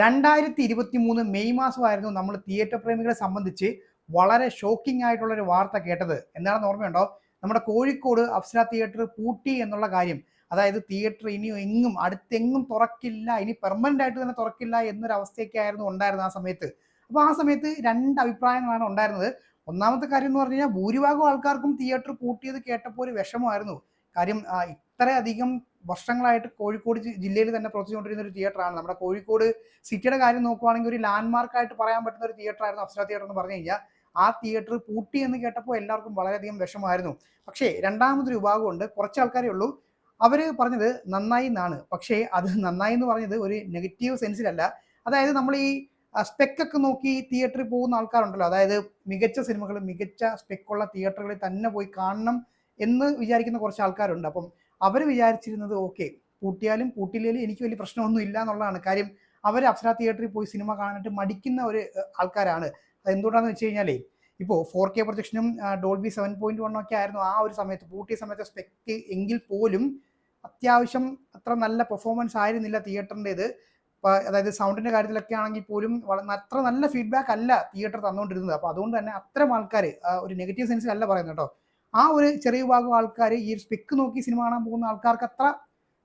രണ്ടായിരത്തി ഇരുപത്തി മൂന്ന് മെയ് മാസമായിരുന്നു നമ്മൾ തിയേറ്റർ പ്രേമികളെ സംബന്ധിച്ച് വളരെ ഷോക്കിംഗ് ആയിട്ടുള്ള ഒരു വാർത്ത കേട്ടത്. എന്താണെന്ന് ഓർമ്മയുണ്ടോ? നമ്മുടെ കോഴിക്കോട് അപ്സര തിയേറ്റർ പൂട്ടി എന്നുള്ള കാര്യം. അതായത് തിയേറ്റർ ഇനി എങ്ങും അടുത്തെങ്ങും തുറക്കില്ല ഇനി പെർമനന്റ് ആയിട്ട് തന്നെ തുറക്കില്ല എന്നൊരു അവസ്ഥയൊക്കെയായിരുന്നു ഉണ്ടായിരുന്നത് ആ സമയത്ത്. അപ്പോൾ ആ സമയത്ത് രണ്ട് അഭിപ്രായങ്ങളാണ് ഉണ്ടായിരുന്നത്. ഒന്നാമത്തെ കാര്യം എന്ന് പറഞ്ഞു കഴിഞ്ഞാൽ ഭൂരിഭാഗം ആൾക്കാർക്കും തിയേറ്റർ പൂട്ടിയത് കേട്ടപ്പോൾ ഒരു വിഷമമായിരുന്നു. കാര്യം ഇത്രയധികം വർഷങ്ങളായിട്ട് കോഴിക്കോട് ജില്ലയിൽ തന്നെ പ്രവർത്തിച്ചുകൊണ്ടിരുന്ന ഒരു തിയേറ്ററാണ് നമ്മുടെ കോഴിക്കോട് സിറ്റിയുടെ കാര്യം നോക്കുവാണെങ്കിൽ ഒരു ലാൻഡ്മാർക്ക് ആയിട്ട് പറയാൻ പറ്റുന്ന ഒരു തിയേറ്റർ ആയിരുന്നു അപ്സര തിയേറ്റർ എന്ന് പറഞ്ഞു കഴിഞ്ഞാൽ. ആ തിയേറ്റർ പൂട്ടി എന്ന് കേട്ടപ്പോൾ എല്ലാവർക്കും വളരെയധികം വിഷമമായിരുന്നു. പക്ഷേ രണ്ടാമതൊരു വിഭാഗമുണ്ട്. കുറച്ച് ആൾക്കാരേ ഉള്ളൂ. അവർ പറഞ്ഞത് നന്നായി എന്നാണ്. പക്ഷേ അത് നന്നായി എന്ന് പറഞ്ഞത് ഒരു നെഗറ്റീവ് സെൻസിലല്ല അതായത് നമ്മൾ ഈ സ്പെക്കൊക്കെ നോക്കി തിയേറ്ററിൽ പോകുന്ന ആൾക്കാരുണ്ടല്ലോ. അതായത് മികച്ച സിനിമകൾ മികച്ച സ്പെക്കുള്ള തിയേറ്ററുകളിൽ തന്നെ പോയി കാണണം എന്ന് വിചാരിക്കുന്ന കുറച്ച് ആൾക്കാരുണ്ട്. അപ്പം അവർ വിചാരിച്ചിരുന്നത് ഓക്കെ പൂട്ടിയാലും പൂട്ടിയില്ലെങ്കിലും എനിക്ക് വലിയ പ്രശ്നമൊന്നും ഇല്ല എന്നുള്ളതാണ്. കാര്യം അവർ അപ്സര തിയേറ്ററിൽ പോയി സിനിമ കാണാനായിട്ട് മടിക്കുന്ന ഒരു ആൾക്കാരാണ്. എന്തുകൊണ്ടാണെന്ന് വെച്ച് കഴിഞ്ഞാലേ ഇപ്പോൾ ഫോർ കെ പ്രൊജക്ഷനും ഡോൾബി സെവൻ പോയിന്റ് വണ്ണും ഒക്കെ ആയിരുന്നു ആ ഒരു സമയത്ത്. പൂട്ടിയ സമയത്ത് സ്പെക്ക് എങ്കിൽ പോലും അത്യാവശ്യം അത്ര നല്ല പെർഫോമൻസ് ആയിരുന്നില്ല തിയേറ്ററിന്റെത്. അതായത് സൗണ്ടിന്റെ കാര്യത്തിലൊക്കെ ആണെങ്കിൽ പോലും അത്ര നല്ല ഫീഡ്ബാക്ക് അല്ല തിയേറ്റർ തന്നുകൊണ്ടിരുന്നത് അപ്പോൾ അതുകൊണ്ട് തന്നെ അത്തരം ആൾക്കാർ ഒരു നെഗറ്റീവ് സെൻസിലല്ല പറയുന്നത് കേട്ടോ. ആ ഒരു ചെറിയ വിഭാഗം ആൾക്കാർ ഈ സ്പെക്ക് നോക്കി സിനിമ കാണാൻ പോകുന്ന ആൾക്കാർക്ക് അത്ര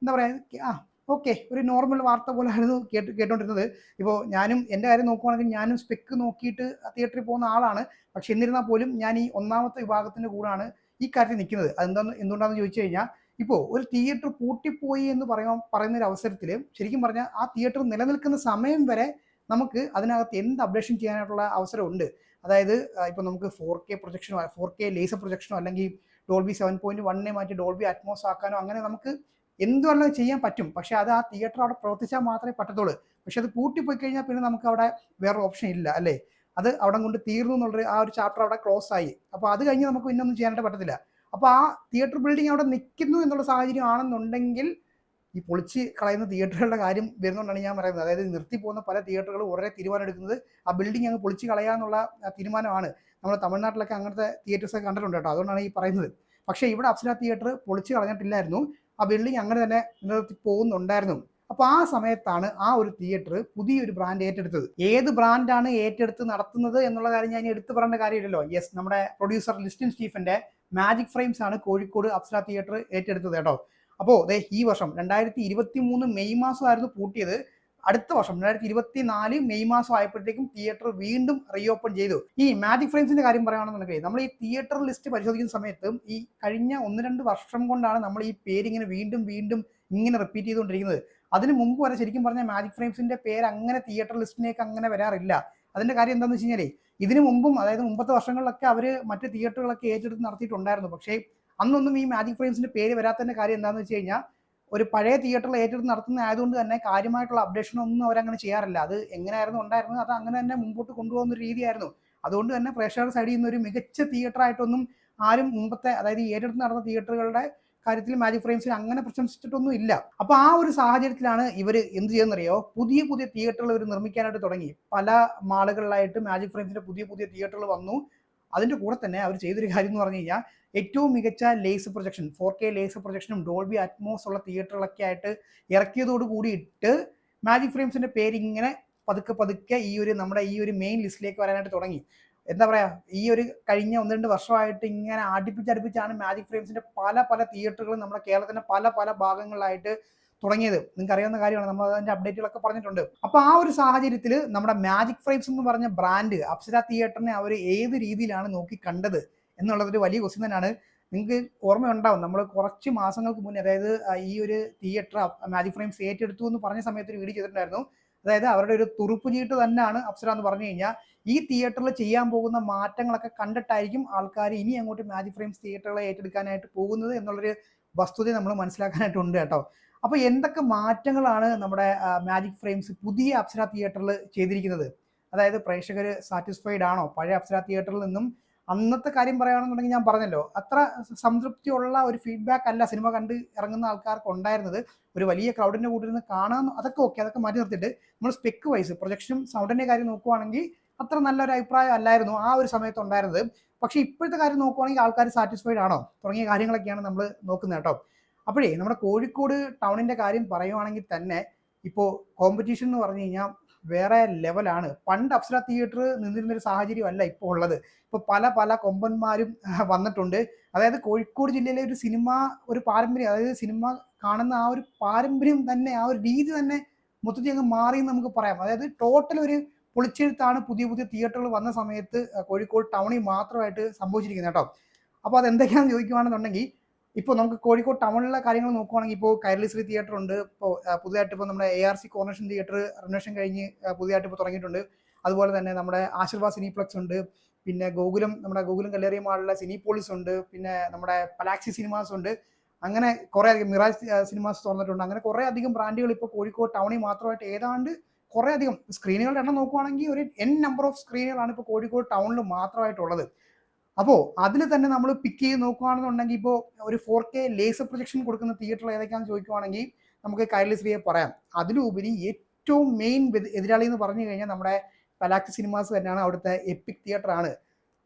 എന്താ പറയുക ആ ഓക്കെ ഒരു നോർമൽ വാർത്ത പോലെ ആയിരുന്നു കേട്ട് കേട്ടോണ്ടിരുന്നത്. ഇപ്പോൾ ഞാനും എന്റെ കാര്യം നോക്കുവാണെങ്കിൽ ഞാനും സ്പെക്ക് നോക്കിയിട്ട് തിയേറ്ററിൽ പോകുന്ന ആളാണ്. പക്ഷെ എന്നിരുന്നാൽ പോലും ഞാൻ ഈ ഒന്നാമത്തെ വിഭാഗത്തിന്റെ കൂടാണ് ഈ കാര്യത്തിൽ നിൽക്കുന്നത്. അതെന്താന്ന് എന്തുകൊണ്ടാണെന്ന് ചോദിച്ചു കഴിഞ്ഞാൽ ഇപ്പോൾ ഒരു തിയേറ്റർ പൂട്ടിപ്പോയി എന്ന് പറയാൻ പറയുന്ന ഒരു അവസരത്തിൽ ശരിക്കും പറഞ്ഞാൽ ആ തിയേറ്റർ നിലനിൽക്കുന്ന സമയം വരെ നമുക്ക് അതിനകത്ത് എന്ത് അപ്ഡേഷൻ ചെയ്യാനായിട്ടുള്ള അവസരമുണ്ട് അതായത് ഇപ്പോൾ നമുക്ക് ഫോർ കെ പ്രൊജക്ഷനോ ഫോർ കെ ലേസർ പ്രൊജക്ഷനോ അല്ലെങ്കിൽ ഡോൾബി സെവൻ പോയിന്റ് വണ്ണിനെ മാറ്റി ഡോൾബി അറ്റ്മോസ് ആക്കാനോ അങ്ങനെ നമുക്ക് എന്തുവല്ല ചെയ്യാൻ പറ്റും. പക്ഷേ അത് ആ തിയേറ്റർ അവിടെ പ്രവർത്തിച്ചാൽ മാത്രമേ പറ്റത്തുള്ളൂ. പക്ഷെ അത് പൂട്ടിപ്പോയി കഴിഞ്ഞാൽ പിന്നെ നമുക്ക് അവിടെ വേറെ ഓപ്ഷൻ ഇല്ല അല്ലേ? അത് അവിടെ കൊണ്ട് തീർന്നു എന്നുള്ളൊരു ആ ഒരു ചാപ്റ്റർ അവിടെ ക്ലോസ് ആയി. അപ്പോൾ അത് കഴിഞ്ഞ് നമുക്ക് പിന്നൊന്നും ചെയ്യാനായിട്ട് പറ്റത്തില്ല. അപ്പോൾ ആ തിയേറ്റർ ബിൽഡിംഗ് അവിടെ നിൽക്കുന്നു എന്നുള്ള സാഹചര്യം ആണെന്നുണ്ടെങ്കിൽ ഈ പൊളിച്ച് കളയുന്ന തിയേറ്ററുകളുടെ കാര്യം വരുന്നുണ്ടാണ് ഞാൻ പറയുന്നത്. അതായത് നിർത്തി പോകുന്ന പല തിയേറ്ററുകളും ഉടനെ തീരുമാനം എടുക്കുന്നത് ആ ബിൽഡിംഗ് അങ്ങ് പൊളിച്ച് കളയാന്നുള്ള തീരുമാനമാണ്. നമ്മൾ തമിഴ്നാട്ടിലൊക്കെ അങ്ങനത്തെ തിയേറ്റേഴ്സ് ഒക്കെ കണ്ടിട്ടുണ്ട് കേട്ടോ. അതുകൊണ്ടാണ് ഈ പറയുന്നത്. പക്ഷേ ഇവിടെ അപ്സര തിയേറ്റർ പൊളിച്ച് കളഞ്ഞിട്ടില്ലായിരുന്നു. ആ ബിൽഡിംഗ് അങ്ങനെ തന്നെ നിലനിർത്തി പോകുന്നുണ്ടായിരുന്നു. അപ്പോൾ ആ സമയത്താണ് ആ ഒരു തിയേറ്റർ പുതിയൊരു ബ്രാൻഡ് ഏറ്റെടുത്തത്. ഏത് ബ്രാൻഡാണ് ഏറ്റെടുത്ത് നടത്തുന്നത് എന്നുള്ള കാര്യം ഞാൻ എടുത്തു പറയേണ്ട കാര്യമില്ലല്ലോ. യെസ് നമ്മുടെ പ്രൊഡ്യൂസർ ലിസ്റ്റിൻ സ്റ്റീഫന്റെ മാജിക് ഫ്രെയിംസ് ആണ് കോഴിക്കോട് അപ്സര തിയേറ്റർ ഏറ്റെടുത്തത് കേട്ടോ. അപ്പോൾ ദേ ഈ വർഷം രണ്ടായിരത്തി ഇരുപത്തി മൂന്ന് മെയ് മാസമായിരുന്നു പൂട്ടിയത്. അടുത്ത വർഷം രണ്ടായിരത്തി ഇരുപത്തി നാല് മെയ് മാസം ആയപ്പോഴത്തേക്കും തിയേറ്റർ വീണ്ടും റീഓപ്പൺ ചെയ്തു. ഈ മാജിക് ഫ്രെയിംസിന്റെ കാര്യം പറയുകയാണെന്നുണ്ടെങ്കിൽ നമ്മൾ ഈ തിയേറ്റർ ലിസ്റ്റ് പരിശോധിക്കുന്ന സമയത്ത് ഈ കഴിഞ്ഞ ഒന്ന് രണ്ട് വർഷം കൊണ്ടാണ് നമ്മൾ ഈ പേര് ഇങ്ങനെ വീണ്ടും വീണ്ടും ഇങ്ങനെ റിപ്പീറ്റ് ചെയ്തുകൊണ്ടിരിക്കുന്നത്. അതിന് മുമ്പ് വരെ ശരിക്കും പറഞ്ഞാൽ മാജിക് ഫ്രെയിംസിന്റെ പേര് അങ്ങനെ തിയേറ്റർ ലിസ്റ്റിലേക്ക് അങ്ങനെ വരാറില്ല. അതിന്റെ കാര്യം എന്താണെന്ന് വെച്ച് കഴിഞ്ഞാൽ ഇതിനു മുമ്പും അതായത് മുമ്പത്തെ വർഷങ്ങളിലൊക്കെ അവർ മറ്റ് തിയേറ്ററുകളൊക്കെ ഏറ്റെടുത്ത് നടത്തിയിട്ടുണ്ടായിരുന്നു. പക്ഷേ അന്നൊന്നും ഈ മാജിക് ഫ്രെയിംസിന്റെ പേര് വരാത്തതിന്റെ കാര്യം എന്താണെന്ന് വെച്ച് കഴിഞ്ഞാൽ ഒരു പഴയ തിയേറ്ററിൽ ഏറ്റെടുത്ത് നടത്തുന്ന ആയതുകൊണ്ട് തന്നെ കാര്യമായിട്ടുള്ള അപ്ഡേഷൻ ഒന്നും അവരങ്ങനെ ചെയ്യാറില്ല. അത് എങ്ങനെയായിരുന്നു ഉണ്ടായിരുന്നത്? അത് അങ്ങനെ തന്നെ മുമ്പോട്ട് കൊണ്ടുപോകുന്ന ഒരു രീതിയായിരുന്നു. അതുകൊണ്ട് തന്നെ പ്രേക്ഷകരുടെ സൈഡിൽ നിന്ന് ഒരു മികച്ച തിയേറ്റർ ആയിട്ടൊന്നും ആരും മുമ്പത്തെ അതായത് ഏറ്റെടുത്ത് നടന്ന തിയേറ്ററുകളുടെ കാര്യത്തിൽ മാജിക് ഫ്രെയിംസിൽ അങ്ങനെ പ്രശംസിച്ചിട്ടൊന്നും ഇല്ല. അപ്പൊ ആ ഒരു സാഹചര്യത്തിലാണ് ഇവർ എന്ത് ചെയ്യുന്നറിയോ? പുതിയ പുതിയ തിയേറ്ററുകൾ ഇവർ നിർമ്മിക്കാനായിട്ട് തുടങ്ങി. പല മാളുകളിലായിട്ട് മാജിക് ഫ്രെയിംസിന്റെ പുതിയ പുതിയ തിയേറ്ററുകൾ വന്നു. അതിന്റെ കൂടെ തന്നെ അവർ ചെയ്തൊരു കാര്യം എന്ന് പറഞ്ഞു കഴിഞ്ഞാൽ ഏറ്റവും മികച്ച laser projection four K laser പ്രൊജക്ഷനും Dolby Atmos ഉള്ള തിയേറ്ററുകളൊക്കെ ആയിട്ട് ഇറക്കിയതോട് കൂടിയിട്ട് മാജിക് ഫ്രെയിംസിന്റെ പേര് ഇങ്ങനെ പതുക്കെ പതുക്കെ ഈ ഒരു നമ്മുടെ ഈ ഒരു മെയിൻ ലിസ്റ്റിലേക്ക് വരാനായിട്ട് തുടങ്ങി. എന്താ പറയുക ഈ ഒരു കഴിഞ്ഞ ഒന്ന് രണ്ട് വർഷമായിട്ട് ഇങ്ങനെ അടുപ്പിച്ചടുപ്പിച്ചാണ് മാജിക് ഫ്രെയിംസിന്റെ പല പല തിയേറ്ററുകളും നമ്മുടെ കേരളത്തിന്റെ പല പല ഭാഗങ്ങളിലായിട്ട് തുടങ്ങിയത്. നിങ്ങൾക്ക് അറിയാവുന്ന കാര്യമാണ്. നമ്മൾ അതിന്റെ അപ്ഡേറ്റുകളൊക്കെ പറഞ്ഞിട്ടുണ്ട്. അപ്പോൾ ആ ഒരു സാഹചര്യത്തിൽ നമ്മുടെ മാജിക് ഫ്രെയിംസ് എന്ന് പറഞ്ഞ ബ്രാൻഡ് അപ്സര തിയേറ്ററിനെ അവർ ഏത് രീതിയിലാണ് നോക്കി കണ്ടത് എന്നുള്ളതൊരു വലിയ ക്വസ്റ്റ്യൻ തന്നെയാണ്. നിങ്ങൾക്ക് ഓർമ്മയുണ്ടാവും. നമ്മൾ കുറച്ച് മാസങ്ങൾക്ക് മുന്നേ അതായത് ഈ ഒരു തിയേറ്റർ മാജിക് ഫ്രെയിംസ് ഏറ്റെടുത്തു എന്ന് പറഞ്ഞ സമയത്ത് ഒരു വീഡിയോ ചെയ്തിട്ടുണ്ടായിരുന്നു. അതായത് അവരുടെ ഒരു തുറുപ്പ് ചീട്ട് തന്നെയാണ് അപ്സര എന്ന് പറഞ്ഞു കഴിഞ്ഞാൽ ഈ തിയേറ്ററിൽ ചെയ്യാൻ പോകുന്ന മാറ്റങ്ങളൊക്കെ കണ്ടിട്ടായിരിക്കും ആൾക്കാർ ഇനി അങ്ങോട്ട് മാജിക് ഫ്രെയിംസ് തിയേറ്ററുകളെ ഏറ്റെടുക്കാനായിട്ട് പോകുന്നത് എന്നുള്ളൊരു വസ്തുത നമ്മൾ മനസ്സിലാക്കാനായിട്ടുണ്ട് കേട്ടോ. അപ്പോൾ എന്തൊക്കെ മാറ്റങ്ങളാണ് നമ്മുടെ മാജിക് ഫ്രെയിംസ് പുതിയ അപ്സര തിയേറ്ററിൽ ചെയ്തിരിക്കുന്നത്? അതായത് പ്രേക്ഷകർ സാറ്റിസ്ഫൈഡ് ആണോ? പഴയ അപ്സര തിയേറ്ററിൽ നിന്നും അന്നത്തെ കാര്യം പറയുകയാണെന്നുണ്ടെങ്കിൽ ഞാൻ പറഞ്ഞല്ലോ അത്ര സംതൃപ്തിയുള്ള ഒരു ഫീഡ്ബാക്ക് അല്ല സിനിമ കണ്ട് ഇറങ്ങുന്ന ആൾക്കാർക്ക് ഉണ്ടായിരുന്നത്. ഒരു വലിയ ക്രൗഡിന്റെ കൂട്ടിൽ നിന്ന് കാണാൻ അതൊക്കെ ഓക്കെ അതൊക്കെ മാറ്റി നിർത്തിയിട്ട് നമ്മൾ സ്പെക്ക് വൈസ് പ്രൊജക്ഷനും സൗണ്ടിന്റെ കാര്യം നോക്കുവാണെങ്കിൽ അത്ര നല്ലൊരു അഭിപ്രായം അല്ലായിരുന്നു ആ ഒരു സമയത്ത് ഉണ്ടായിരുന്നത്. പക്ഷേ ഇപ്പോഴത്തെ കാര്യം നോക്കുവാണെങ്കിൽ ആൾക്കാർ സാറ്റിസ്ഫൈഡ് ആണോ? തുടങ്ങിയ കാര്യങ്ങളൊക്കെയാണ് നമ്മൾ നോക്കുന്നത് കേട്ടോ. അപ്പോഴേ നമ്മുടെ കോഴിക്കോട് ടൗണിന്റെ കാര്യം പറയുവാണെങ്കിൽ തന്നെ ഇപ്പോൾ കോമ്പറ്റീഷൻ എന്ന് പറഞ്ഞു കഴിഞ്ഞാൽ വേറെ ലെവലാണ് പണ്ട് അപ്സര തിയേറ്റർ നിന്നിരുന്ന ഒരു സാഹചര്യം അല്ല ഇപ്പോൾ ഉള്ളത്. ഇപ്പോൾ പല പല കൊമ്പന്മാരും വന്നിട്ടുണ്ട്. അതായത് കോഴിക്കോട് ജില്ലയിലെ ഒരു സിനിമ ഒരു പാരമ്പര്യം അതായത് സിനിമ കാണുന്ന ആ ഒരു പാരമ്പര്യം തന്നെ ആ ഒരു രീതി തന്നെ മൊത്തത്തിൽ അങ്ങ് മാറി എന്ന് നമുക്ക് പറയാം. അതായത് ടോട്ടൽ ഒരു പൊളിച്ചെഴുത്താണ് പുതിയ പുതിയ തിയേറ്ററുകൾ വന്ന സമയത്ത് കോഴിക്കോട് ടൗണിൽ മാത്രമായിട്ട് സംഭവിച്ചിരിക്കുന്നത് കേട്ടോ. അപ്പോൾ അത് എന്തൊക്കെയാണെന്ന് ചോദിക്കുകയാണെന്നുണ്ടെങ്കിൽ ഇപ്പോൾ നമുക്ക് കോഴിക്കോട് ടൗണിലെ കാര്യങ്ങൾ നോക്കുവാണെങ്കിൽ ഇപ്പോൾ കൈരളി ശ്രീ തിയേറ്റർ ഉണ്ട്. ഇപ്പോൾ പുതിയതായിട്ട് ഇപ്പോൾ നമ്മുടെ A R C Coronation theatre renovation കഴിഞ്ഞ് പുതിയതായിട്ട് ഇപ്പോൾ തുടങ്ങിയിട്ടുണ്ട്. അതുപോലെ തന്നെ നമ്മുടെ ആശീർവാദ് സിനിപ്ലക്സ് ഉണ്ട്. പിന്നെ ഗോകുലം നമ്മുടെ ഗോകുലം കല്ലേറിയ മാളിലെ സിനിപോളിസ് ഉണ്ട്. പിന്നെ നമ്മുടെ പലാക്സി സിനിമാസ് ഉണ്ട്. അങ്ങനെ കുറേ അധികം മിറാജ് സിനിമാസ് തുറന്നിട്ടുണ്ട്. അങ്ങനെ കുറേ അധികം ബ്രാൻഡുകൾ ഇപ്പോൾ കോഴിക്കോട് ടൗണിൽ മാത്രമായിട്ട് ഏതാണ്ട് കുറേ അധികം സ്ക്രീനുകളുടെ എണ്ണം നോക്കുവാണെങ്കിൽ ഒരു എൻ നമ്പർ ഓഫ് സ്ക്രീനുകളാണ് ഇപ്പോൾ കോഴിക്കോട് ടൗണിൽ മാത്രമായിട്ടുള്ളത്. അപ്പോൾ അതിൽ തന്നെ നമ്മൾ പിക്ക് ചെയ്ത് നോക്കുകയാണെന്നുണ്ടെങ്കിൽ ഇപ്പോൾ ഒരു ഫോർ കെ ലേസർ പ്രൊജക്ഷൻ കൊടുക്കുന്ന തിയേറ്റർ ഏതൊക്കെയാണെന്ന് ചോദിക്കുവാണെങ്കിൽ നമുക്ക് കൈലസ് വിയെ പറയാം. അതിലുപരി ഏറ്റവും മെയിൻ എതിരാളി എന്ന് പറഞ്ഞു കഴിഞ്ഞാൽ നമ്മുടെ പലാക്സ് സിനിമാസ് തന്നെയാണ് അവിടുത്തെ എപ്പിക് തിയേറ്റർ ആണ്.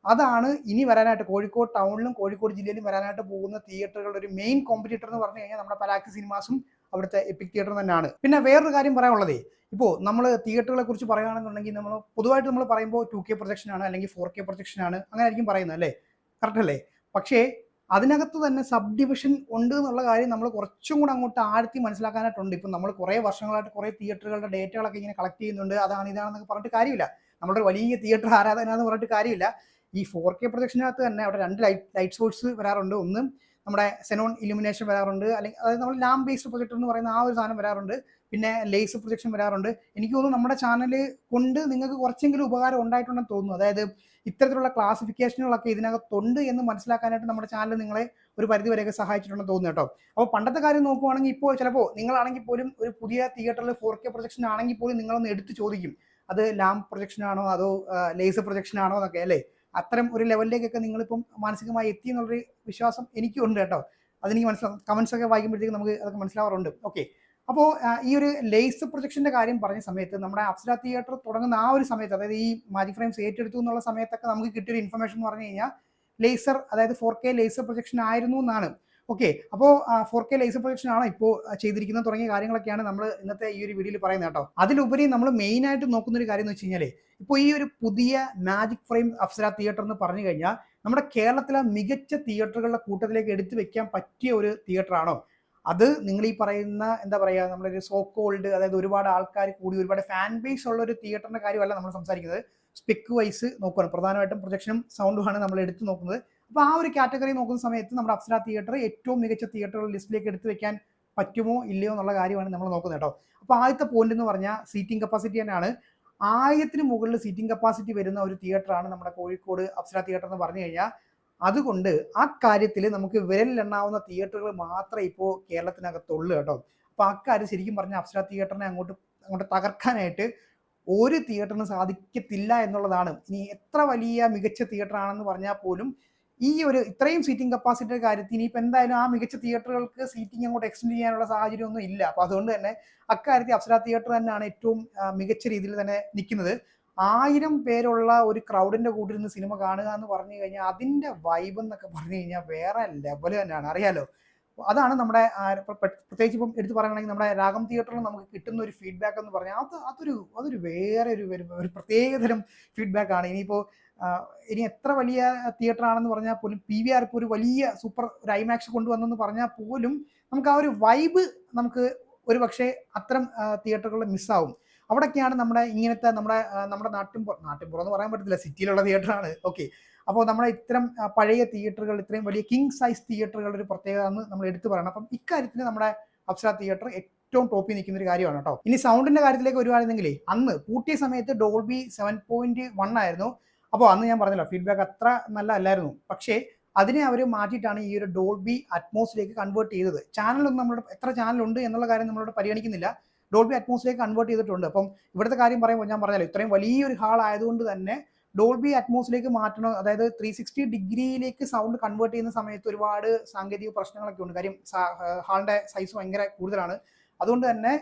അതാണ് ഇനി വരാനായിട്ട് കോഴിക്കോട് ടൗണിലും കോഴിക്കോട് ജില്ലയിലും വരാനായിട്ട് പോകുന്ന തിയേറ്ററുകളുടെ ഒരു മെയിൻ കോമ്പറ്റീറ്റർ എന്ന് പറഞ്ഞു കഴിഞ്ഞാൽ നമ്മുടെ പലാക്സ് സിനിമാസും അവിടുത്തെ എപ്പിക് തിയേറ്റർ തന്നെയാണ്. പിന്നെ വേറൊരു കാര്യം പറയാനുള്ളതേ ഇപ്പോൾ നമ്മൾ തിയേറ്ററുകളെ കുറിച്ച് പറയുകയാണെന്നുണ്ടെങ്കിൽ നമ്മൾ പൊതുവായിട്ട് നമ്മൾ പറയുമ്പോൾ ടു കെ പ്രൊജക്ഷൻ ആണ് അല്ലെങ്കിൽ ഫോർ കെ പ്രൊജക്ഷൻ ആണ് അങ്ങനെ ആയിരിക്കും പറയുന്നത് അല്ലേ? കറക്റ്റ് അല്ലേ? പക്ഷേ അതിനകത്ത് തന്നെ സബ് ഡിവിഷൻ ഉണ്ട് എന്നുള്ള കാര്യം നമ്മൾ കുറച്ചും കൂടെ അങ്ങോട്ട് ആഴ്ത്തി മനസ്സിലാക്കാനായിട്ടുണ്ട്. ഇപ്പം നമ്മൾ കുറേ വർഷങ്ങളായിട്ട് കുറേ തിയേറ്ററുകളുടെ ഡേറ്റകളൊക്കെ ഇങ്ങനെ കളക്ട് ചെയ്യുന്നുണ്ട്. അതാണ് ഇതാണെന്നൊക്കെ പറഞ്ഞിട്ട് കാര്യമില്ല. നമ്മുടെ വലിയ തിയേറ്റർ ആരാധന എന്ന് പറഞ്ഞിട്ട് കാര്യമില്ല. ഈ ഫോർ കെ പ്രൊജക്ഷനകത്ത് തന്നെ അവിടെ രണ്ട് ലൈറ്റ് ലൈറ്റ് സോഴ്സ് വരാറുണ്ട്. ഒന്ന് നമ്മുടെ സെനോൺ ഇലുമിനേഷൻ വരാറുണ്ട്. അല്ലെങ്കിൽ അതായത് നമ്മൾ ലാം ബേസ്ഡ് പ്രൊജക്ടർ എന്ന് പറയുന്ന ആ ഒരു സാധനം വരാറുണ്ട്. പിന്നെ ലേസർ പ്രൊജക്ഷൻ വരാറുണ്ട്. എനിക്ക് തോന്നുന്നു നമ്മുടെ ചാനൽ കൊണ്ട് നിങ്ങൾക്ക് കുറച്ചെങ്കിലും ഉപകാരം ഉണ്ടായിട്ടുണ്ടെന്ന് തോന്നുന്നു. അതായത് ഇത്തരത്തിലുള്ള ക്ലാസിഫിക്കേഷനുകളൊക്കെ ഇതിനകത്തുണ്ട് എന്ന് മനസ്സിലാക്കാനായിട്ട് നമ്മുടെ ചാനൽ നിങ്ങളെ ഒരു പരിധി വരെയൊക്കെ സഹായിച്ചിട്ടുണ്ടെന്ന് തോന്നുന്നു കേട്ടോ. അപ്പോൾ പണ്ടത്തെ കാര്യം നോക്കുവാണെങ്കിൽ ഇപ്പോൾ ചിലപ്പോൾ നിങ്ങളാണെങ്കിൽ പോലും ഒരു പുതിയ തിയേറ്ററിൽ ഫോർ കെ പ്രൊജക്ഷൻ ആണെങ്കിൽ പോലും നിങ്ങളൊന്ന് എടുത്ത് ചോദിക്കും. അത് ലാം പ്രൊജക്ഷൻ ആണോ? അതോ ലേസർ പ്രൊജക്ഷൻ ആണോ എന്നൊക്കെ അല്ലേ? അത്തരം ഒരു ലെവലിലേക്കൊക്കെ നിങ്ങളിപ്പം മാനസികമായി എത്തി എന്നുള്ളൊരു വിശ്വാസം എനിക്കും ഉണ്ട് കേട്ടോ. അതെനിക്ക് മനസ്സിലാവും കമൻസ് ഒക്കെ വായിക്കുമ്പോഴത്തേക്കും നമുക്ക് അതൊക്കെ മനസ്സിലാവാറുണ്ട്. ഓക്കെ അപ്പോൾ ഈ ഒരു ലേസ് പ്രൊജക്ഷന്റെ കാര്യം പറഞ്ഞ സമയത്ത് നമ്മുടെ അപ്സര തിയേറ്റർ തുടങ്ങുന്ന ആ ഒരു സമയത്ത് അതായത് ഈ മാജിക് ഫ്രെയിംസ് ഏറ്റെടുത്തു എന്നുള്ള സമയത്തൊക്കെ നമുക്ക് കിട്ടിയൊരു ഇൻഫർമേഷൻ എന്ന് പറഞ്ഞു കഴിഞ്ഞാൽ ലേസർ അതായത് ഫോർ കെ ലേസർ പ്രൊജക്ഷൻ ആയിരുന്നു എന്നാണ്. ഓക്കെ അപ്പോൾ ഫോർ കെ ലേസർ പ്രൊജക്ഷൻ ആണ് ഇപ്പോൾ ചെയ്തിരിക്കുന്നത്. തുടങ്ങിയ കാര്യങ്ങളൊക്കെയാണ് നമ്മൾ ഇന്നത്തെ ഈ ഒരു വീഡിയോയിൽ പറയുന്നത് കേട്ടോ. അതിലുപരി നമ്മൾ മെയിൻ ആയിട്ട് നോക്കുന്ന ഒരു കാര്യം എന്ന് വെച്ച് കഴിഞ്ഞാൽ ഇപ്പോൾ ഈ ഒരു പുതിയ മാജിക് ഫ്രെയിം അപ്സര തിയേറ്റർ എന്ന് പറഞ്ഞു കഴിഞ്ഞാൽ നമ്മുടെ കേരളത്തിലെ മികച്ച തിയേറ്ററുകളുടെ കൂട്ടത്തിലേക്ക് എടുത്തു വെക്കാൻ പറ്റിയ ഒരു തിയേറ്റർ ആണോ? അത് നിങ്ങൾ ഈ പറയുന്ന എന്താ പറയുക നമ്മളൊരു സോ കോൾഡ് അതായത് ഒരുപാട് ആൾക്കാർ കൂടി ഒരുപാട് ഫാൻ ബേസ് ഉള്ള ഒരു തിയേറ്ററിന്റെ കാര്യമല്ല നമ്മൾ സംസാരിക്കുന്നത്. സ്പെക്ക് വൈസ് നോക്കുകയാണ് പ്രധാനമായിട്ടും പ്രൊജക്ഷനും സൗണ്ടുമാണ് നമ്മൾ എടുത്തു നോക്കുന്നത്. അപ്പോൾ ആ ഒരു കാറ്റഗറി നോക്കുന്ന സമയത്ത് നമ്മുടെ അപ്സര തിയേറ്റർ ഏറ്റവും മികച്ച തിയേറ്ററുകൾ ലിസ്റ്റിലേക്ക് എടുത്തു വെക്കാൻ പറ്റുമോ ഇല്ലയോ എന്നുള്ള കാര്യമാണ് നമ്മൾ നോക്കുന്നത് കേട്ടോ. അപ്പോൾ ആദ്യത്തെ പോയിന്റ് എന്ന് പറഞ്ഞാൽ സീറ്റിംഗ് കപ്പാസിറ്റി തന്നെയാണ്. ആയിരത്തിന് മുകളിൽ സീറ്റിംഗ് കപ്പാസിറ്റി വരുന്ന ഒരു തിയേറ്ററാണ് നമ്മുടെ കോഴിക്കോട് അപ്സര തിയേറ്റർ എന്ന് പറഞ്ഞു കഴിഞ്ഞാൽ. അതുകൊണ്ട് ആ കാര്യത്തിൽ നമുക്ക് വിരലിലെണ്ണാവുന്ന തിയേറ്ററുകൾ മാത്രമേ ഇപ്പോൾ കേരളത്തിനകത്തുള്ളൂ കേട്ടോ. അപ്പോൾ അക്കാര്യം ശരിക്കും പറഞ്ഞാൽ അപ്സര തിയേറ്ററിനെ അങ്ങോട്ട് അങ്ങോട്ട് തകർക്കാനായിട്ട് ഒരു തിയേറ്ററിന് സാധിക്കത്തില്ല എന്നുള്ളതാണ്. ഇനി എത്ര വലിയ മികച്ച തിയേറ്റർ ആണെന്ന് പറഞ്ഞാൽ പോലും ഈ ഒരു ഇത്രയും സീറ്റിംഗ് കപ്പാസിറ്റിയുടെ കാര്യത്തിൽ ഇനിയിപ്പോൾ എന്തായാലും ആ മികച്ച തിയേറ്ററുകൾക്ക് സീറ്റിംഗ് അങ്ങോട്ട് എക്സ്റ്റെൻഡ് ചെയ്യാനുള്ള സാഹചര്യമൊന്നും ഇല്ല. അപ്പോൾ അതുകൊണ്ട് തന്നെ അക്കാര്യത്തിൽ അപ്സര തിയേറ്റർ തന്നെയാണ് ഏറ്റവും മികച്ച രീതിയിൽ തന്നെ നിൽക്കുന്നത്. ആയിരം പേരുള്ള ഒരു ക്രൗഡിന്റെ കൂട്ടിൽ നിന്ന് സിനിമ കാണുക എന്ന് പറഞ്ഞു കഴിഞ്ഞാൽ അതിന്റെ വൈബ് എന്നൊക്കെ പറഞ്ഞു കഴിഞ്ഞാൽ വേറെ ലെവൽ തന്നെയാണ്. അറിയാലോ? അതാണ് നമ്മുടെ പ്രത്യേകിച്ച് ഇപ്പം എടുത്തു പറയുകയാണെങ്കിൽ നമ്മുടെ രാഗം തിയേറ്ററിൽ നമുക്ക് കിട്ടുന്ന ഒരു ഫീഡ്ബാക്ക് എന്ന് പറഞ്ഞാൽ അത് അതൊരു അതൊരു വേറെ ഒരു ഒരു പ്രത്യേകതരം ഫീഡ്ബാക്ക് ആണ്. ഇനിയിപ്പോൾ ഇനി എത്ര വലിയ തിയേറ്റർ ആണെന്ന് പറഞ്ഞാൽ പോലും പി വി ആർ ഇപ്പോൾ ഒരു വലിയ സൂപ്പർ ഒരു ഐമാക്സ് കൊണ്ടുവന്നെന്ന് പറഞ്ഞാൽ പോലും നമുക്ക് ആ ഒരു വൈബ് നമുക്ക് ഒരു പക്ഷേ അത്തരം തിയേറ്ററുകൾ മിസ്സാവും അവിടെയൊക്കെയാണ് നമ്മുടെ ഇങ്ങനത്തെ നമ്മുടെ നമ്മുടെ നാട്ടിൻ നാട്ടിൻപുറം എന്ന് പറയാൻ പറ്റത്തില്ല സിറ്റിയിലുള്ള തിയേറ്ററാണ് ഓക്കെ അപ്പോൾ നമ്മുടെ ഇത്തരം പഴയ തിയേറ്ററുകൾ ഇത്രയും വലിയ കിങ് സൈസ് തിയേറ്ററുകളുടെ ഒരു പ്രത്യേകത എന്ന് നമ്മൾ എടുത്തു പറയണം. അപ്പം ഇക്കാര്യത്തിൽ നമ്മുടെ അപ്സര തിയേറ്റർ ഏറ്റവും ടോപ്പിൽ നിൽക്കുന്ന ഒരു കാര്യമാണ് കേട്ടോ. ഇനി സൗണ്ടിന്റെ കാര്യത്തിലേക്ക് വരുവാണെന്നെങ്കിലേ അന്ന് പൂട്ടിയ സമയത്ത് ഡോൾബി സെവൻ പോയിന്റ് വൺ ആയിരുന്നു. അപ്പോൾ അന്ന് ഞാൻ പറഞ്ഞല്ലോ ഫീഡ്ബാക്ക് അത്ര നല്ല അല്ലായിരുന്നു പക്ഷേ അതിനെ അവർ മാറ്റിയിട്ടാണ് ഈ ഒരു ഡോൾബി അറ്റ്മോസിലേക്ക് കൺവേർട്ട് ചെയ്തത്. ചാനലൊന്നും നമ്മളോട് എത്ര ചാനലുണ്ട് എന്നുള്ള കാര്യം നമ്മളോട് പരിഗണിക്കുന്നില്ല. ഡോൾബി അറ്റ്മോസിലേക്ക് കൺവേർട്ട് ചെയ്തിട്ടുണ്ട്. അപ്പം ഇവിടുത്തെ കാര്യം പറയുമ്പോൾ ഞാൻ പറഞ്ഞല്ലോ ഇത്രയും വലിയൊരു ഹാൾ ആയതുകൊണ്ട് തന്നെ ഡോൾബി അറ്റ്മോസിലേക്ക് മാറ്റണം അതായത് ത്രീ സിക്സ്റ്റി ഡിഗ്രിയിലേക്ക് സൗണ്ട് കൺവേർട്ട് ചെയ്യുന്ന സമയത്ത് ഒരുപാട് സാങ്കേതിക പ്രശ്നങ്ങളൊക്കെ ഉണ്ട്. കാര്യം ഹാളിന്റെ സൈസ് ഭയങ്കര കൂടുതലാണ്. അതുകൊണ്ട് തന്നെ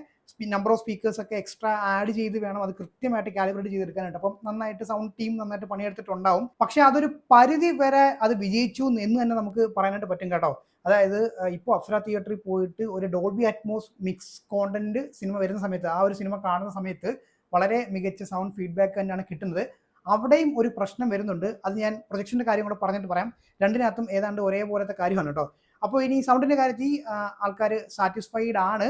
നമ്പർ ഓഫ് സ്പീക്കേഴ്സ് ഒക്കെ എക്സ്ട്രാ ആഡ് ചെയ്ത് വേണം അത് കൃത്യമായിട്ട് കാലിബ്രേറ്റ് ചെയ്തെടുക്കാനായിട്ട്. അപ്പം നന്നായിട്ട് സൗണ്ട് ടീം നന്നായിട്ട് പണിയെടുത്തിട്ടുണ്ടാവും. പക്ഷെ അതൊരു പരിധി വരെ അത് വിജയിച്ചു എന്ന് തന്നെ നമുക്ക് പറയാനായിട്ട് പറ്റും കേട്ടോ. അതായത് ഇപ്പോൾ അപ്സര തിയേറ്ററിൽ പോയിട്ട് ഒരു Dolby Atmos mix content cinema വരുന്ന സമയത്ത് ആ ഒരു സിനിമ കാണുന്ന സമയത്ത് വളരെ മികച്ച സൗണ്ട് ഫീഡ്ബാക്ക് തന്നെയാണ് കിട്ടുന്നത്. അവിടെയും ഒരു പ്രശ്നം വരുന്നുണ്ട്. അത് ഞാൻ പ്രൊജക്ഷന്റെ കാര്യം കൂടെ പറഞ്ഞിട്ട് പറയാം. രണ്ടിനകത്തും ഏതാണ്ട് ഒരേപോലത്തെ കാര്യമാണ് കേട്ടോ. അപ്പോൾ ഇനി സൗണ്ടിന്റെ കാര്യത്തിൽ ആൾക്കാർ സാറ്റിസ്ഫൈഡ് ആണ്.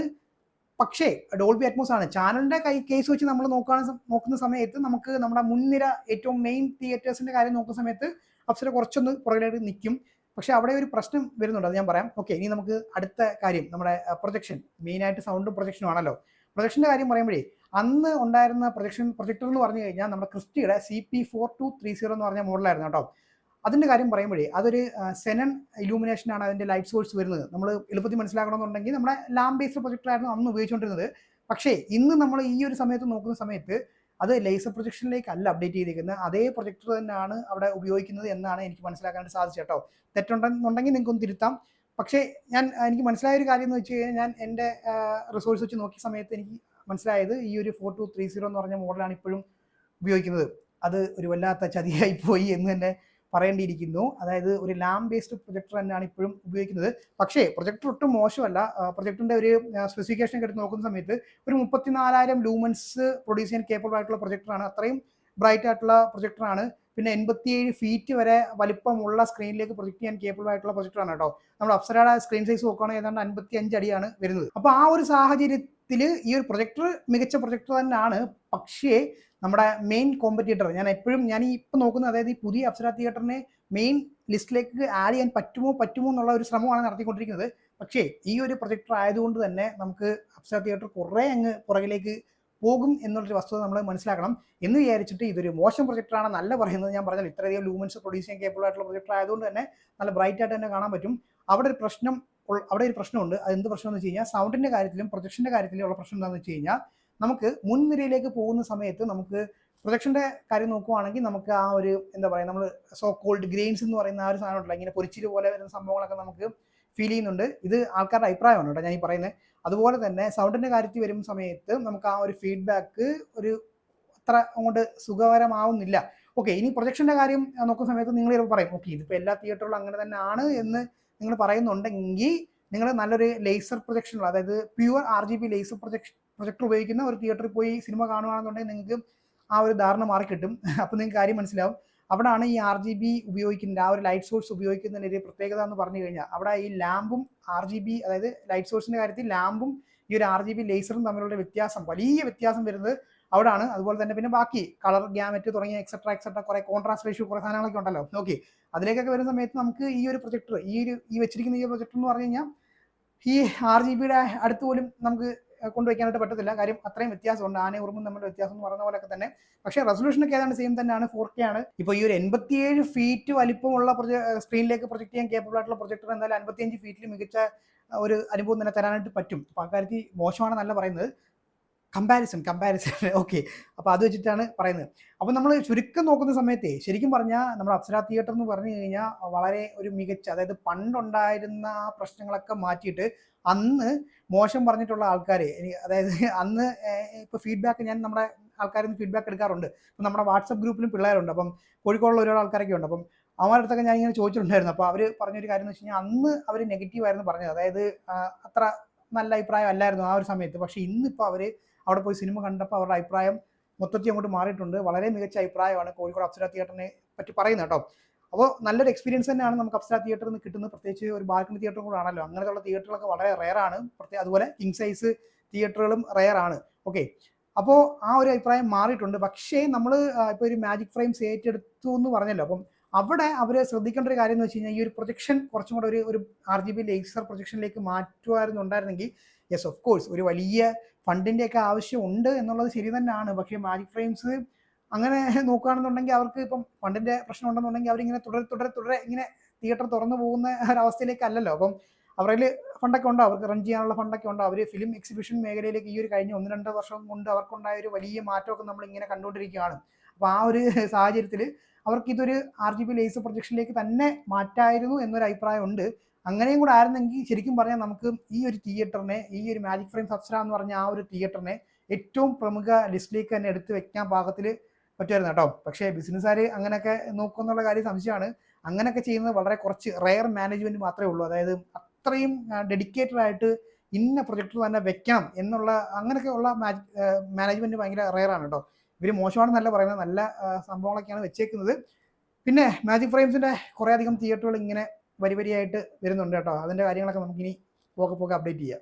പക്ഷേ ഡോൾബി അറ്റ്മോസ് ആണ്. ചാനലിന്റെ കൈ കേസ് വെച്ച് നമ്മൾ നോക്കാൻ നോക്കുന്ന സമയത്ത് നമുക്ക് നമ്മുടെ മുൻനിര ഏറ്റവും മെയിൻ തിയേറ്റേഴ്സിന്റെ കാര്യം നോക്കുന്ന സമയത്ത് അപ്സര കുറച്ചൊന്ന് പുറകിലായിട്ട് നിൽക്കും പക്ഷെ അവിടെ ഒരു പ്രശ്നം വരുന്നുണ്ട്. അത് ഞാൻ പറയാം. ഓക്കെ ഇനി നമുക്ക് അടുത്ത കാര്യം. നമ്മുടെ പ്രൊജക്ഷൻ മെയിനായിട്ട് സൗണ്ടും പ്രൊജക്ഷനും ആണല്ലോ. പ്രൊജക്ഷന്റെ കാര്യം പറയുമ്പോഴേ അന്ന് ഉണ്ടായിരുന്ന പ്രൊജക്ഷൻ പ്രൊജക്ടർ എന്ന് പറഞ്ഞു കഴിഞ്ഞാൽ നമ്മുടെ ക്രിസ്റ്റിയുടെ C P four two three zero എന്ന് പറഞ്ഞ മോഡലായിരുന്നു കേട്ടോ. അതിന്റെ കാര്യം പറയുമ്പോഴേ അതൊരു സെനൻ ഇലൂമിനേഷൻ ആണ് അതിന്റെ ലൈറ്റ് സോഴ്സ് വരുന്നത്. നമ്മൾ എളുപ്പത്തിൽ മനസ്സിലാക്കണമെന്നുണ്ടെങ്കിൽ നമ്മുടെ ലാംബ് ബേസ്ഡ് പ്രൊജക്ടറായിരുന്നു അന്ന് ഉപയോഗിച്ചുകൊണ്ടിരുന്നത്. പക്ഷേ ഇന്ന് നമ്മൾ ഈ ഒരു സമയത്ത് നോക്കുന്ന സമയത്ത് അത് ലേസർ പ്രൊജക്ഷനിലേക്ക് അല്ല അപ്ഡേറ്റ് ചെയ്തിരിക്കുന്നത്. അതേ പ്രൊജക്ടർ തന്നെയാണ് അവിടെ ഉപയോഗിക്കുന്നത് എന്നാണ് എനിക്ക് മനസ്സിലാക്കാനായിട്ട് സാധിച്ചത് കേട്ടോ. തെറ്റുണ്ടെന്നുണ്ടെങ്കിൽ നിങ്ങൾക്കൊന്ന് തിരുത്താം. പക്ഷേ ഞാൻ എനിക്ക് മനസ്സിലായ ഒരു കാര്യം എന്ന് വെച്ച് കഴിഞ്ഞാൽ ഞാൻ എന്റെ റിസോഴ്സ് വെച്ച് നോക്കിയ സമയത്ത് എനിക്ക് മനസ്സിലായത് ഈ ഒരു ഫോർ ടു ത്രീ സീറോ എന്ന് പറഞ്ഞ മോഡലാണ് ഇപ്പോഴും ഉപയോഗിക്കുന്നത്. അത് ഒരു വല്ലാത്ത ചതിയായി പോയി എന്ന് തന്നെ പറയേണ്ടിയിരിക്കുന്നു. അതായത് ഒരു ലാം ബേസ്ഡ് പ്രൊജക്ടർ തന്നെയാണ് ഇപ്പോഴും ഉപയോഗിക്കുന്നത്. പക്ഷേ പ്രൊജക്ടർ ഒട്ടും മോശമല്ല. പ്രൊജക്ടറിന്റെ ഒരു സ്പെസിഫിക്കേഷൻ എടുത്ത് നോക്കുന്ന സമയത്ത് ഒരു മുപ്പത്തിനാലായിരം ലൂമൻസ് പ്രൊഡ്യൂസ് ചെയ്യാൻ കേപ്പബിൾ ആയിട്ടുള്ള പ്രൊജക്ടറാണ് അത്രയും ബ്രൈറ്റ് ആയിട്ടുള്ള പ്രൊജക്ടറാണ് പിന്നെ എൺപത്തിയേഴ് ഫീറ്റ് വരെ വലിപ്പമുള്ള സ്ക്രീനിലേക്ക് പ്രൊജക്ട് ചെയ്യാൻ കേപ്പബിൾ ആയിട്ടുള്ള പ്രൊജക്ടറാണ് കേട്ടോ. നമ്മൾ അപ്സരയുടെ സ്ക്രീൻ സൈസ് നോക്കുകയാണെങ്കിൽ ഏതാണ്ട് അൻപത്തി അഞ്ച് അടിയാണ് വരുന്നത്. അപ്പോൾ ആ ഒരു സാഹചര്യത്തിൽ ഈ ഒരു പ്രൊജക്ടർ മികച്ച പ്രൊജക്ടർ തന്നെയാണ്. പക്ഷേ നമ്മുടെ മെയിൻ കോമ്പറ്റീറ്റർ ഞാൻ എപ്പോഴും ഞാൻ ഈ ഇപ്പം നോക്കുന്നത് അതായത് ഈ പുതിയ അപ്സര തിയേറ്ററിനെ മെയിൻ ലിസ്റ്റിലേക്ക് ആഡ് ചെയ്യാൻ പറ്റുമോ പറ്റുമോ എന്നുള്ള ഒരു ശ്രമമാണ് നടത്തിക്കൊണ്ടിരിക്കുന്നത്. പക്ഷേ ഈ ഒരു പ്രൊജക്ടർ ആയതുകൊണ്ട് തന്നെ നമുക്ക് അപ്സര തിയേറ്റർ കുറേ അങ്ങ് പുറകിലേക്ക് പോകും എന്നുള്ളൊരു വസ്തുത നമ്മൾ മനസ്സിലാക്കണം എന്ന് വിചാരിച്ചിട്ട് ഇതൊരു മോശം പ്രൊജക്ടറാണ് നല്ല പറയുന്നത്. ഞാൻ പറഞ്ഞാൽ ഇത്രയധികം ലൂമൻസ് പ്രൊഡ്യൂസ് ചെയ്യാൻ കേബിൾ ആയിട്ടുള്ള പ്രൊജക്ടർ ആയതുകൊണ്ട് തന്നെ നല്ല ബ്രൈറ്റ് ആയിട്ട് തന്നെ കാണാൻ പറ്റും. അവിടെ ഒരു പ്രശ്നം അവിടെ ഒരു പ്രശ്നമുണ്ട്. അത് എന്ത് പ്രശ്നം എന്ന് വെച്ച് കഴിഞ്ഞാൽ സൗണ്ടിന്റെ കാര്യത്തിലും പ്രൊജക്ഷന്റെ കാര്യത്തിലും ഉള്ള പ്രശ്നം എന്താണെന്ന് വെച്ച് കഴിഞ്ഞാൽ നമുക്ക് മുൻനിരയിലേക്ക് പോകുന്ന സമയത്ത് നമുക്ക് പ്രൊജക്ഷന്റെ കാര്യം നോക്കുവാണെങ്കിൽ നമുക്ക് ആ ഒരു എന്താ പറയുക നമ്മൾ സോ കോൾഡ് ഗ്രെയിൻസ് എന്ന് പറയുന്ന ആ ഒരു സാധനം ഉണ്ടല്ലോ. ഇങ്ങനെ പൊരിച്ചിൽ പോലെ വരുന്ന സംഭവങ്ങളൊക്കെ നമുക്ക് ഫീൽ ചെയ്യുന്നുണ്ട്. ഇത് ആൾക്കാരുടെ അഭിപ്രായമാണ് കേട്ടോ ഞാൻ ഈ പറയുന്നത് അതുപോലെ തന്നെ സൗണ്ടിന്റെ കാര്യത്തിൽ വരുന്ന സമയത്ത് നമുക്ക് ആ ഒരു ഫീഡ്ബാക്ക് ഒരു അത്ര അങ്ങോട്ട് സുഖകരമാവുന്നില്ല. ഓക്കെ ഇനി പ്രൊജക്ഷന്റെ കാര്യം നോക്കുന്ന സമയത്ത് നിങ്ങൾ ചിലപ്പോൾ പറയും ഓക്കെ ഇതിപ്പോൾ എല്ലാ തിയേറ്ററുകളും അങ്ങനെ തന്നെ ആണ് എന്ന് നിങ്ങൾ പറയുന്നുണ്ടെങ്കിൽ നിങ്ങൾ നല്ലൊരു ലേസർ പ്രൊജക്ഷനുള്ള അതായത് pure R G B laser projection projector ഉപയോഗിക്കുന്ന ഒരു തിയേറ്ററിൽ പോയി സിനിമ കാണുകയാണെന്നുണ്ടെങ്കിൽ നിങ്ങൾക്ക് ആ ഒരു ധാരണ മാറി കിട്ടും. അപ്പോൾ നിങ്ങൾക്ക് കാര്യം മനസ്സിലാവും. അവിടാണ് ഈ ആർ ജി ബി ഉപയോഗിക്കുന്നത് ആ ഒരു ലൈറ്റ് സോഴ്സ് ഉപയോഗിക്കുന്നതിന്റെ ഒരു പ്രത്യേകത എന്ന് പറഞ്ഞു കഴിഞ്ഞാൽ അവിടെ ഈ ലാമ്പും ആർ ജി ബി അതായത് ലൈറ്റ് സോഴ്സിന്റെ കാര്യത്തിൽ ലാമ്പും ഈ ഒരു ആർ ജി ബി ലേസറും തമ്മിലുള്ള വ്യത്യാസം വലിയ വ്യത്യാസം വരുന്നത് അവിടാണ്. അതുപോലെ തന്നെ പിന്നെ ബാക്കി കളർ ഗ്യാമറ്റ് തുടങ്ങിയ എക്സെട്ര എക്സെട്ര കുറേ കോൺട്രാസ്റ്റ് റേഷ്യോ കുറെ സാധനങ്ങളൊക്കെ ഉണ്ടല്ലോ. ഓക്കെ അതിലേക്കൊക്കെ വരുന്ന സമയത്ത് നമുക്ക് ഈ ഒരു പ്രൊജക്ടർ ഈ ഒരു ഈ വെച്ചിരിക്കുന്ന ഈ പ്രൊജക്ടർ എന്ന് പറഞ്ഞു കഴിഞ്ഞാൽ ഈ ആർ ജി ബിയുടെ അടുത്ത് പോലും നമുക്ക് കൊണ്ടുവയ്ക്കാനായിട്ട് പറ്റത്തില്ല. കാര്യം അത്രയും വ്യത്യാസമുണ്ട്. ആനയും ഉറുമ്പും തമ്മിൽ വ്യത്യാസം എന്ന് പറഞ്ഞ പോലെയൊക്കെ തന്നെ. പക്ഷേ റെസൊല്യൂഷനൊക്കെ ഏതാണ്ട് സെയിം തന്നെയാണ് ഫോർ കെ ആണ്. ഇപ്പോൾ ഈ ഒരു എൺപത്തിയേഴ് ഫീറ്റ് വലിപ്പമുള്ള സ്ക്രീനിലേക്ക് പ്രൊജക്ട് ചെയ്യാൻ കേപ്പബിൾ ആയിട്ടുള്ള പ്രൊജക്ടർ എന്തായാലും അൻപത്തിയഞ്ച് ഫീറ്റിൽ മികച്ച ഒരു അനുഭവം തന്നെ തരാനായിട്ട് പറ്റും. അപ്പോൾ അക്കാര്യത്തിൽ മോശമാണെന്നല്ല പറയുന്നത്. കമ്പാരിസൺ കമ്പാരിസൺ ഓക്കെ അപ്പോൾ അത് വെച്ചിട്ടാണ് പറയുന്നത്. അപ്പോൾ നമ്മൾ ചുരുക്കം നോക്കുന്ന സമയത്തെ ശരിക്കും പറഞ്ഞാൽ നമ്മൾ അപ്സരാ തിയേറ്റർ എന്ന് പറഞ്ഞു കഴിഞ്ഞാൽ വളരെ ഒരു മികച്ച അതായത് പണ്ടുണ്ടായിരുന്ന ആ പ്രശ്നങ്ങളൊക്കെ മാറ്റിയിട്ട് അന്ന് മോശം പറഞ്ഞിട്ടുള്ള ആൾക്കാരെ അതായത് അന്ന് ഇപ്പോൾ ഫീഡ്ബാക്ക് ഞാൻ നമ്മുടെ ആൾക്കാരിൽ നിന്ന് ഫീഡ്ബാക്ക് എടുക്കാറുണ്ട്. ഇപ്പം നമ്മുടെ വാട്സപ്പ് ഗ്രൂപ്പിലും പിള്ളേരുണ്ട്. അപ്പം കോഴിക്കോടുള്ള ഒരുപാട് ആൾക്കാരൊക്കെ ഉണ്ട്. അപ്പം അവരുടെ ഞാൻ ഇങ്ങനെ ചോദിച്ചിട്ടുണ്ടായിരുന്നു. അപ്പോൾ അവർ പറഞ്ഞൊരു കാര്യം എന്ന് വെച്ച് കഴിഞ്ഞാൽ അന്ന് അവർ നെഗറ്റീവ് ആയിരുന്നു പറഞ്ഞത്. അതായത് അത്ര നല്ല അഭിപ്രായം അല്ലായിരുന്നു ആ ഒരു സമയത്ത്. പക്ഷേ ഇന്നിപ്പോൾ അവർ അവിടെ പോയി സിനിമ കണ്ടപ്പോൾ അവരുടെ അഭിപ്രായം മൊത്തത്തിൽ അങ്ങോട്ട് മാറിയിട്ടുണ്ട്. വളരെ മികച്ച അഭിപ്രായമാണ് കോഴിക്കോട് അപ്സര തിയേറ്ററിനെ പറ്റി പറയുന്നത് കേട്ടോ. അപ്പോൾ നല്ലൊരു എക്സ്പീരിയൻസ് തന്നെയാണ് നമുക്ക് അപ്സര തിയേറ്ററിൽ നിന്ന് കിട്ടുന്നത്. പ്രത്യേകിച്ച് ഒരു ബാൽക്കണി തിയേറ്ററും കൂടെ ആണല്ലോ. അങ്ങനെയുള്ള തിയേറ്ററുകളൊക്കെ വളരെ റെയർ ആണ്. പ്രത്യേക അതുപോലെ കിങ് സൈസ് തിയേറ്ററുകളും റെയർ ആണ്. ഓക്കെ അപ്പോൾ ആ ഒരു അഭിപ്രായം മാറിയിട്ടുണ്ട്. പക്ഷേ നമ്മൾ ഇപ്പോൾ ഒരു മാജിക് ഫ്രെയിംസ് ഏറ്റെടുത്തു എന്ന് പറഞ്ഞല്ലോ. അപ്പം അവിടെ അവർ ശ്രദ്ധിക്കേണ്ട ഒരു കാര്യം എന്ന് വെച്ച് കഴിഞ്ഞാൽ ഈ ഒരു പ്രൊജക്ഷൻ കുറച്ചും കൂടെ ഒരു ഒരു ആർ ജി ബി ലേസർ പ്രൊജക്ഷനിലേക്ക് മാറ്റുമായിരുന്നുണ്ടായിരുന്നെങ്കിൽ യെസ് ഓഫ് കോഴ്സ് ഒരു വലിയ ഫണ്ടിന്റെ ഒക്കെ ആവശ്യമുണ്ട് എന്നുള്ളത് ശരി തന്നെയാണ്. പക്ഷേ മാജിക് ഫ്രെയിംസ് അങ്ങനെ നോക്കുകയാണെന്നുണ്ടെങ്കിൽ അവർക്ക് ഇപ്പം ഫണ്ടിന്റെ പ്രശ്നം ഉണ്ടെന്നുണ്ടെങ്കിൽ അവരിങ്ങനെ തുടരെ തുടരെ തുടരെ ഇങ്ങനെ തിയേറ്റർ തുറന്നു പോകുന്ന ഒരവസ്ഥയിലേക്ക് അല്ലല്ലോ അപ്പം അവരിൽ ഫണ്ടൊക്കെ ഉണ്ടോ? അവർക്ക് റൺ ചെയ്യാനുള്ള ഫണ്ടൊക്കെ ഉണ്ടോ? അവർ ഫിലിം എക്സിബിഷൻ മേഖലയിലേക്ക് ഈ ഒരു കഴിഞ്ഞ ഒന്ന് രണ്ട് വർഷം കൊണ്ട് അവർക്കുണ്ടായ ഒരു വലിയ മാറ്റമൊക്കെ നമ്മൾ ഇങ്ങനെ കണ്ടുകൊണ്ടിരിക്കുകയാണ്. അപ്പോൾ ആ ഒരു സാഹചര്യത്തിൽ അവർക്ക് ഇതൊരു ആർ ജി ബി ലേസർ പ്രൊജക്ഷനിലേക്ക് തന്നെ മാറ്റായിരുന്നു എന്നൊരു അഭിപ്രായം ഉണ്ട്. അങ്ങനെയും കൂടെ ആയിരുന്നെങ്കിൽ ശരിക്കും പറഞ്ഞാൽ നമുക്ക് ഈ ഒരു തിയേറ്ററിനെ ഈ ഒരു മാജിക് ഫ്രെയിം സബ്സ്ര എന്ന് പറഞ്ഞ ആ ഒരു തിയേറ്ററിനെ ഏറ്റവും പ്രമുഖ ലിസ്റ്റിലേക്ക് തന്നെ എടുത്ത് വെക്കാൻ പാകത്തിൽ പറ്റുമായിരുന്നു കേട്ടോ. പക്ഷേ ബിസിനസ്സുകാർ അങ്ങനെയൊക്കെ നോക്കുമെന്നുള്ള കാര്യം സംശയമാണ്. അങ്ങനെയൊക്കെ ചെയ്യുന്നത് വളരെ കുറച്ച് റയർ മാനേജ്മെന്റ് മാത്രമേ ഉള്ളൂ. അതായത് അത്രയും ഡെഡിക്കേറ്റഡ് ആയിട്ട് ഇന്ന പ്രൊജക്ട് തന്നെ വെക്കാം എന്നുള്ള അങ്ങനെയൊക്കെ ഉള്ള മാനേജ്മെന്റ് ഭയങ്കര ആണ് കേട്ടോ. ഇവർ മോശമാണെന്നല്ല പറയുന്നത്. നല്ല സംഭവങ്ങളൊക്കെയാണ് വെച്ചേക്കുന്നത്. പിന്നെ മാജിക് ഫ്രെയിംസിന്റെ കുറേയധികം തിയേറ്ററുകൾ ഇങ്ങനെ വരി വരിയായിട്ട് വരുന്നുണ്ട് കേട്ടോ. അതിന്റെ കാര്യങ്ങളൊക്കെ നമുക്കിനി പോക്കെ പോക്കെ അപ്ഡേറ്റ് ചെയ്യാം.